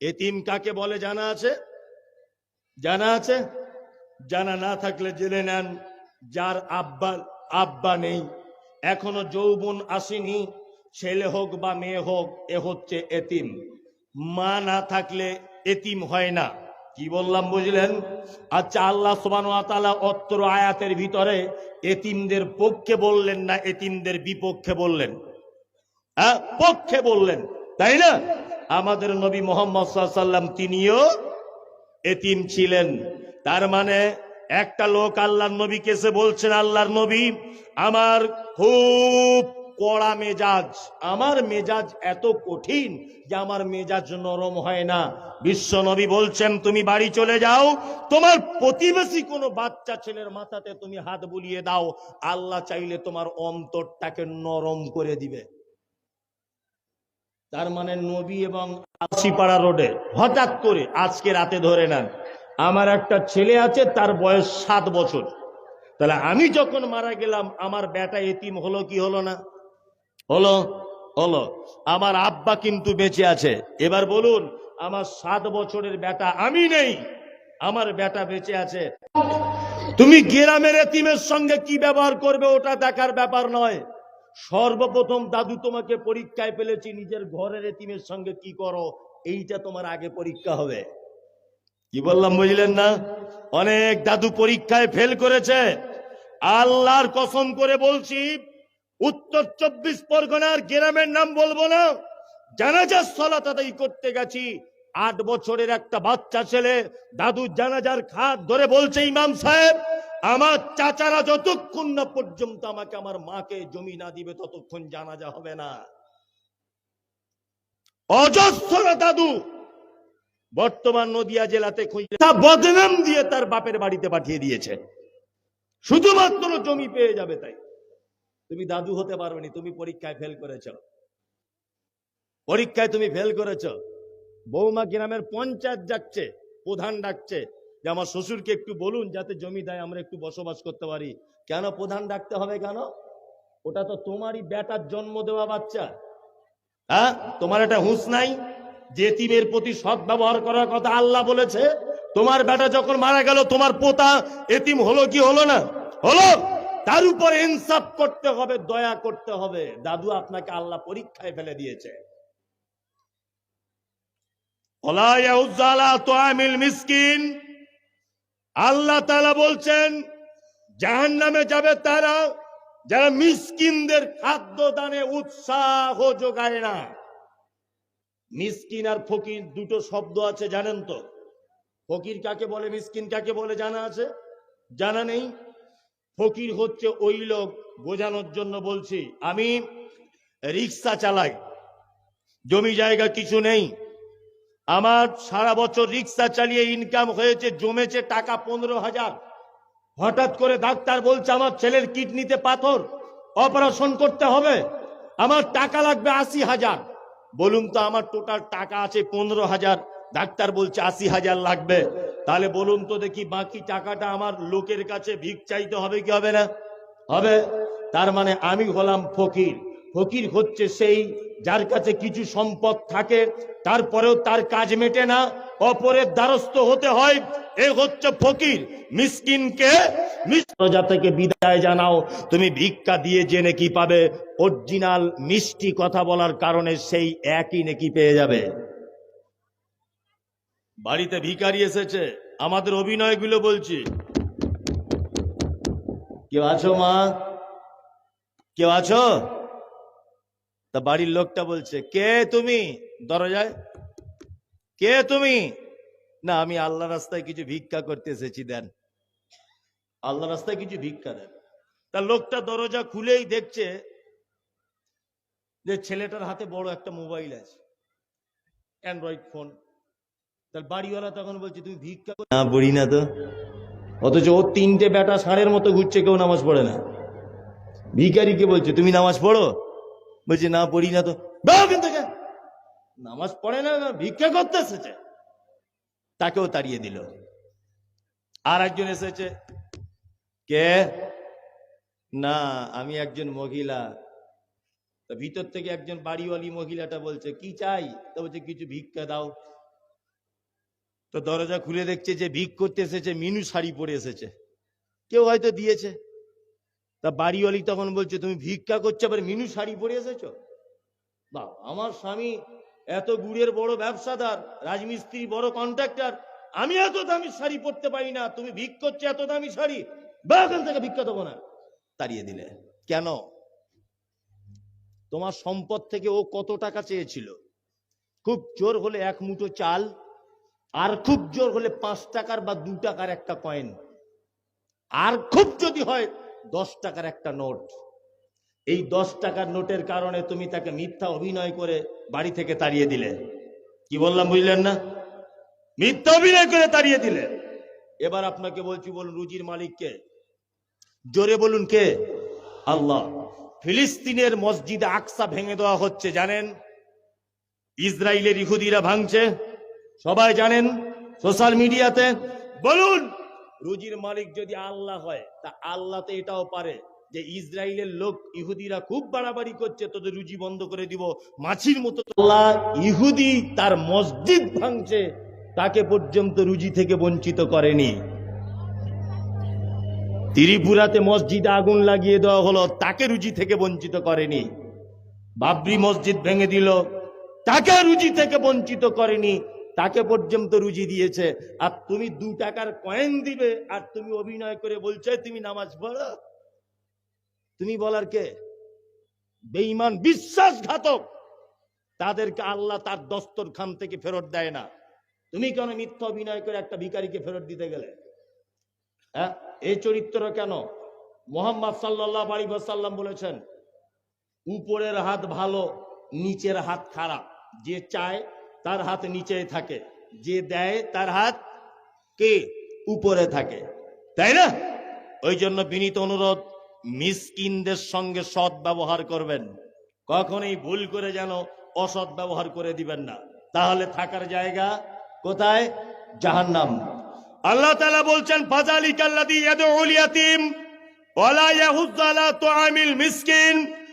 এতিম কাকে বলে জানা আছে? জানা আছে? জানা না থাকলে জেনে নেন, যার আব্বা আব্বা নেই, এখনও যৌবন আসেনি, ছেলে হোক বা মেয়ে হোক, এ হচ্ছে এতিম। মা না থাকলে এতিম হয় না। কি বললাম, বুঝলেন? আচ্ছা আল্লাহ সুবান অত্র আয়াতের ভিতরে এতিমদের পক্ষে বললেন না এতিমদের বিপক্ষে বললেন? হ্যাঁ পক্ষে বললেন, তাই না? আমাদের নবী মোহাম্মদ সাল্লাম তিনিও এতিম ছিলেন। তার মানে একটা লোক আল্লাহর নবী কেসে বলছেন, আল্লাহর নবী, আমার খুব কড়া মেজাজ, আমার মেজাজ এত কঠিন যে আমার মেজাজ নরম হয় না। বিশ্ব নবী বলছেন, তুমি বাড়ি চলে যাও, তোমার প্রতিবেশী কোনো বাচ্চা ছেলের মাথাতে তুমি হাত বুলিয়ে দাও। আল্লাহ চাইলে তোমার অন্তরটাকে নরম করে দিবে। তার মানে নবী এবং আশিপাড়া রোডে হঠাৎ করে আজকে রাতে ধরে নেন। আমার একটা ছেলে আছে, তার বয়স সাত বছর। তাহলে আমি যখন মারা গেলাম, আমার বেটা এতিম হলো কি হলো না? হলো হলো। আমার আব্বা কিন্তু বেঁচে আছে। এবার বলুন, আমার সাত বছরের বেটা আমি নেই, আমার বেটা বেঁচে আছে। তুমি গ্রামের এতিমের সঙ্গে কি ব্যবহার করবে ওটা দেখার ব্যাপার নয়। সর্বপ্রথম দাদু তোমাকে পরীক্ষায় ফেলেছি, নিজের ঘরের এতিমের সঙ্গে কি করো? এইটা তোমার আগে পরীক্ষা হবে। কি বললাম, বুঝলেন না? অনেক দাদু পরীক্ষায় ফেল করেছে। আল্লাহর কসম করে বলছি, উত্তর চব্বিশ পরগনার গ্রামের নাম বলব না। জানাজার সলাত আদায় করতে গেছি। আট বছরের একটা বাচ্চা ছেলে দাদু জানাজার খাত ধরে বলছে, ইমাম সাহেব আমার চাচারা যতক্ষণ না পর্যন্ত আমাকে আমার মাকে জমি না দিবে, ততক্ষণ জানাজা হবে না। অজস্র দাদু বর্তমান নদিয়া জেলাতে তা বদনাম দিয়ে তার বাপের বাড়িতে পাঠিয়ে দিয়েছে। শুধুমাত্র জমি পেয়ে যাবে তাই। তুমি দাদু হতে পারবে না, তুমি পরীক্ষায় ফেল করেছ। পরীক্ষায় তুমি ফেল করেছ। বৌমা গ্রামের পঞ্চায়েত যাচ্ছে, প্রধান ডাকছে যে আমার শ্বশুরকে একটু বলুন যাতে জমি দেয় আমরা একটু বসবাস করতে পারি। কেন প্রধান ডাকতে হবে কেন? ওটা তো তোমারই বেটার জন্ম দেওয়া বাচ্চা। হ্যাঁ? তোমার একটা হুঁশ নাই? যে এতিমের প্রতি সৎ ব্যবহার করার কথা আল্লাহ বলেছে। তোমার বেটা যখন মারা গেল, তোমার পোতা এতিম হলো কি হলো না? হলো? তার উপর ইনসাফ করতে হবে, দয়া করতে হবে। দাদু আপনাকে আল্লাহ পরীক্ষায় ফেলে দিয়েছে। মিসকিন। আল্লাহ তালা বলছেন জাহান নামে যাবে তারা যারা মিসকিনদের খাদ্য দানে উৎসাহ যোগায় না। মিসকিন আর ফকির দুটো শব্দ আছে, জানেন তো? ফকির কাকে বলে, মিসকিন কাকে বলে, জানা আছে? জানা নেই। ফকির হচ্ছে ওই লোক, বোঝানোর জন্য বলছি, আমি রিক্সা চালাই, জমি জায়গা কিছু নেই। আমার সারা বছর রিক্সা চালিয়ে ইনকাম হয়েছে, জমেছে টাকা পনেরো হাজার। হঠাৎ করে ডাক্তার বলছে, আমার ছেলের কিডনিতে পাথর, অপারেশন করতে হবে, আমার টাকা লাগবে আশি হাজার। বলুন তো, আমার টোটাল টাকা আছে পনেরো হাজার। ডাক্তার বলছে, আশি হাজার লাগবে। তাহলে বলুন তো দেখি, বাকি টাকাটা আমার লোকের কাছে ভিক চাইতে হবে কি হবে না? হবে। তার মানে আমি হলাম ফকির। ফকির হচ্ছে সেই যার কাছে কিছু সম্পদ থাকে, তারপরেও তার কাজ মেটে না। অপরের দ্বারস্থ হতে হয়। এ হচ্ছে ফকির। মিসকিনকে মিশ্রজা থেকে বিদায় জানাও। তুমি ভিক্ষা দিয়ে জেনে কি পাবে? অরিজিনাল মিষ্টি কথা বলার কারণে সেই একই নেকি পেয়ে যাবে। বাড়িতে ভিকারি এসেছে। আমাদের অভিনয়গুলো বলছি। কেউ আছো মা? কেউ আছো? তা বাড়ির লোকটা বলছে, কে তুমি? দরজায়। কে তুমি? না, আমি আল্লাহ রাস্তায় কিছু ভিক্ষা করতে এসেছি, দেন। আল্লাহ রাস্তায় কিছু ভিক্ষা দেন? তা লোকটা দরজা খুলেই দেখছে যে ছেলেটার হাতে বড় একটা মোবাইল আছে, অ্যান্ড্রয়েড ফোন। তার বাড়িওয়ালা তখন বলছে, তুমি ভিক্ষা না, পড়ি না তো। অথচ ও তিনটে বেটা ষাঁড়ের মতো ঘুরছে, কেউ নামাজ পড়ে না। ভিখারিকে বলছে, তুমি নামাজ পড়ো? বলছে না পড়ি না তো। নামাজ পড়ে না, ভিক্ষা করতে এসেছে। তাকেও তাড়িয়ে দিল। আর একজন এসেছে। কে? না, আমি একজন মহিলা। তা ভিতর থেকে একজন বাড়িওয়ালি মহিলাটা বলছে, কি চাই? তা বলছে, কিছু ভিক্ষা দাও। তো দরজা খুলে দেখছে যে ভিক করতে এসেছে, মিনু শাড়ি পরে এসেছে। কেউ হয়তো দিয়েছে। তা বাড়িওয়ালি তখন বলছে, তুমি ভিক্ষা করছ, আবার মিনু শাড়ি পরে এসেছ? বা আমার স্বামী এত গুড়ের বড় ব্যবসাদার, রাজমিস্ত্রি, বড় কন্ট্রাক্টর আমি এত দামি শাড়ি পরতে পারি না, তুমি ভিক করছ এত দামি শাড়ি, বা এখান থেকে ভিক্ষা দেবো না। তাড়িয়ে দিলে, কেন? তোমার সম্পদ থেকে ও কত টাকা চেয়েছিল? খুব জোর হলে এক মুঠো চাল, আর খুব জোর হলে পাঁচ টাকার বা দু টাকার একটা কয়েন আর খুব যদি হয় দশ টাকার একটা নোট। এই দশ টাকার নোটের কারণে তুমি তাকে মিথ্যা অভিনয় করে বাড়ি থেকে তাড়িয়ে দিলে। কি বললাম বুঝলেন না? মিথ্যা অভিনয় করে তাড়িয়ে দিলে। এবার আপনাকে বলছি, বলুন, রুজির মালিককে জোরে বলুন কে? আল্লাহ। ফিলিস্তিনের মসজিদে আকসা ভেঙে দেওয়া হচ্ছে, জানেন? ইসরায়েলের ইহুদিরা ভাঙছে। সবাই জানেন? সোশ্যাল মিডিয়াতে। বলুন! রুজির মালিক যদি আল্লাহ হয়, তা আল্লাহ তো এটাও পারে যে ইসরায়েলের লোক ইহুদিরা খুব বাড়াবাড়ি করছে, তোদের রুজি বন্ধ করে দিব। মাছির মতো আল্লাহ ইহুদি তার মসজিদ ভাঙছে, তাকে পর্যন্ত রুজি থেকে বঞ্চিত করেনি। ত্রিপুরাতে মসজিদে আগুন লাগিয়ে দেওয়া হলো, তাকে রুজি থেকে বঞ্চিত করেনি। বাবরি মসজিদ ভেঙে দিল, তাকে রুজি থেকে বঞ্চিত করেনি। তাকে পর্যন্ত রুজি দিয়েছে। আর তুমি দু টাকার কয়েন দিবে, আর তুমি অভিনয় করে বলছো, তুমি নামাজ পড়ো। তুমি বলার কে? বেঈমান বিশ্বাসঘাতক। তাদেরকে আল্লাহ তার দস্তর খান থেকে ফেরত দেয় না। তুমি কেন মিথ্যা অভিনয় করে একটা ভিকারিকে ফেরত দিতে গেলে? হ্যাঁ? এই চরিত্র কেন? মোহাম্মদ সাল্লাহ আলী সাল্লাম বলেছেন, উপরের হাত ভালো, নিচের হাত খারাপ। যে চায় তার হাত নিচে থাকে। যে দেয় তার হাত কে? উপরে থাকে। তাই না? ওই জন্য বিনীত অনুরোধ, মিসকিনদের সঙ্গে সৎ ব্যবহার করবেন। কখনোই ভুল করে যেন অসৎ ব্যবহার করে দিবেন না। তাহলে থাকার জায়গা কোথায়? জাহান্নাম। আল্লাহ তাআলা বলছেন ফাজালিকাল্লাযী ইয়াদউল ইয়াতীম ওয়ালা ইয়াহুজ্জু আলা তুআমিল মিসকিন।